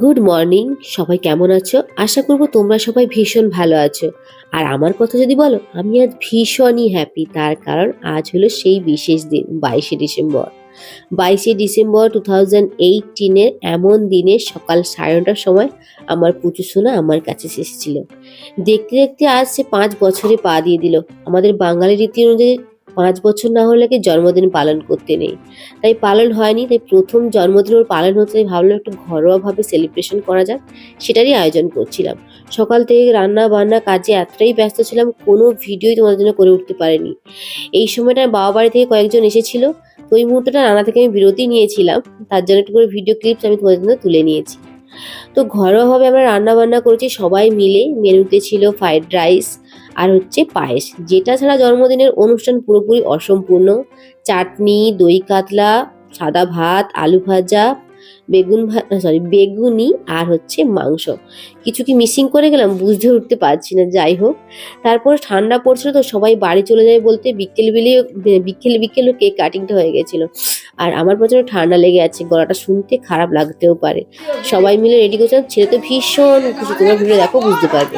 Good morning সবাই কেমন আছো? আশা করব তোমরা সবাই ভীষণ ভালো আছো। আর আমার কথা যদি বলো, আমি আজ ভীষণই হ্যাপি তার কারণ আজ হলো সেই বিশেষ দিন, বাইশে ডিসেম্বর। বাইশে ডিসেম্বর টু থাউজেন্ড এইটিনের এমন দিনে সকাল সাড়ে নটার সময় আমার পুচু সোনা আমার কাছে এসেছিল। দেখতে দেখতে আজ সে পাঁচ বছরে পা দিয়ে দিল। আমাদের বাঙালি রীতি অনুযায়ী পাঁচ বছর না হলে কি জন্মদিন পালন করতে নেই? তাই পালন হয়নি, তাই প্রথম জন্মদিন ওর পালন হতে তাই ভাবলাম একটু ঘরোয়াভাবে সেলিব্রেশন করা যাক, সেটারই আয়োজন করছিলাম। সকাল থেকে রান্না বান্না কাজে এতটাই ব্যস্ত ছিলাম, কোনো ভিডিওই তোমাদের জন্য করে উঠতে পারেনি। এই সময়টা বাবা বাড়ি থেকে কয়েকজন এসেছিল, তো ওই মুহূর্তটা রান্না থেকে আমি বিরতি নিয়েছিলাম, তার জন্য একটু করে ভিডিও ক্লিপস আমি তোমাদের জন্য তুলে নিয়েছি। তো ঘরোয়াভাবে আমরা রান্না বান্না করেছি সবাই মিলে, মেনুতে ছিল ফ্রাইড রাইস আর হচ্ছে পায়েস, যেটা ছাড়া জন্মদিনের অনুষ্ঠান পুরোপুরি অসম্পূর্ণ। চাটনি, দই কাতলা, সাদা ভাত, আলু ভাজা, বেগুন সরি বেগুনি আর হচ্ছে মাংস। কিছু কি মিসিং করে গেলাম বুঝতে উঠতে পারছি না, যাই হোক। তারপর ঠান্ডা পড়ছিল তো সবাই বাড়ি চলে যায় বলতে বিকেল বেলিয়ে বিকেল বিকেলও কেক কাটিংটা হয়ে গেছিল। আর আমার প্রচণ্ড ঠান্ডা লেগে আছে, গলাটা শুনতে খারাপ লাগতেও পারে। সবাই মিলে রেডি করছিলাম, ছেলে তো ভীষণ খুশি, তোমরা ভিডিও দেখো, বুঝতে পারবে।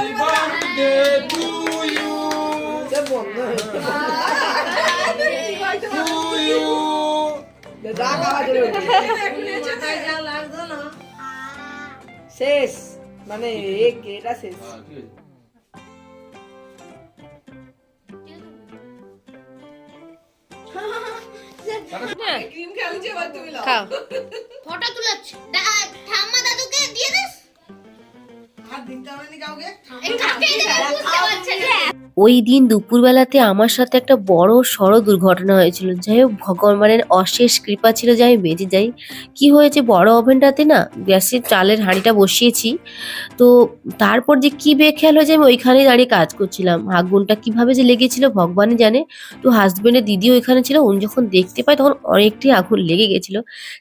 শেষ মানে এক এটা শেষ ক্রিম খেলছে এবার তুমি লাও খাও ফটো তুলেছ দা- ঠাম্মা দাদুকে দিয়ে দিস আর দিনটা মানে কাউকে এই কাকে দেবে বুঝতে পারছে না ওই দিন দুপুরবেলাতে আমার সাথে একটা বড় সড় দুর্ঘটনা হয়েছিল। যাই হোক, ভগবানের অশেষ কৃপা ছিল যে আমি বেঁচে যাই। কি হয়েছে বড় ওভেনটাতে না, গ্যাসের চালের হাঁড়িটা বসিয়েছি। তো তারপর যে কি বেখেয়াল হয়েছে আমি ওইখানেই দাঁড়িয়ে কাজ করছিলাম। আগুনটা কীভাবে যে লেগেছিল ভগবানই জানে। তো হাজবেন্ডের দিদিও ওইখানে ছিল, উনি যখন দেখতে পায় তখন অনেকটাই আগুন লেগে গেছিল।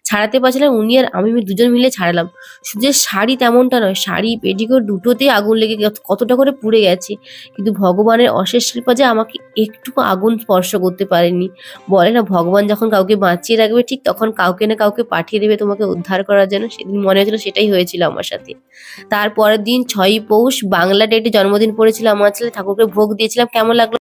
ছাড়াতে পারছিলাম, উনি আর আমি দুজন মিলে ছাড়ালাম। শুধু শাড়ি তেমনটা নয়, শাড়ি, পেটিকোট দুটোতেই আগুন লেগে কতটা করে পুড়ে গেছে। কিন্তু ভগবানের অশেষ কৃপা যে আমাকে একটু আগুন স্পর্শ করতে পারেনি। বলে না, ভগবান যখন কাউকে বাঁচিয়ে রাখবে, ঠিক তখন কাউকে না কাউকে পাঠিয়ে দেবে তোমাকে উদ্ধার করার জন্য। সেদিন মনে হয়েছিল সেটাই হয়েছিল আমার সাথে। তারপরের দিন ছয় পৌষ, বাংলা ডেটে জন্মদিন পড়েছিল আমার ছেলে। ঠাকুরকে ভোগ দিয়েছিলাম। কেমন লাগল?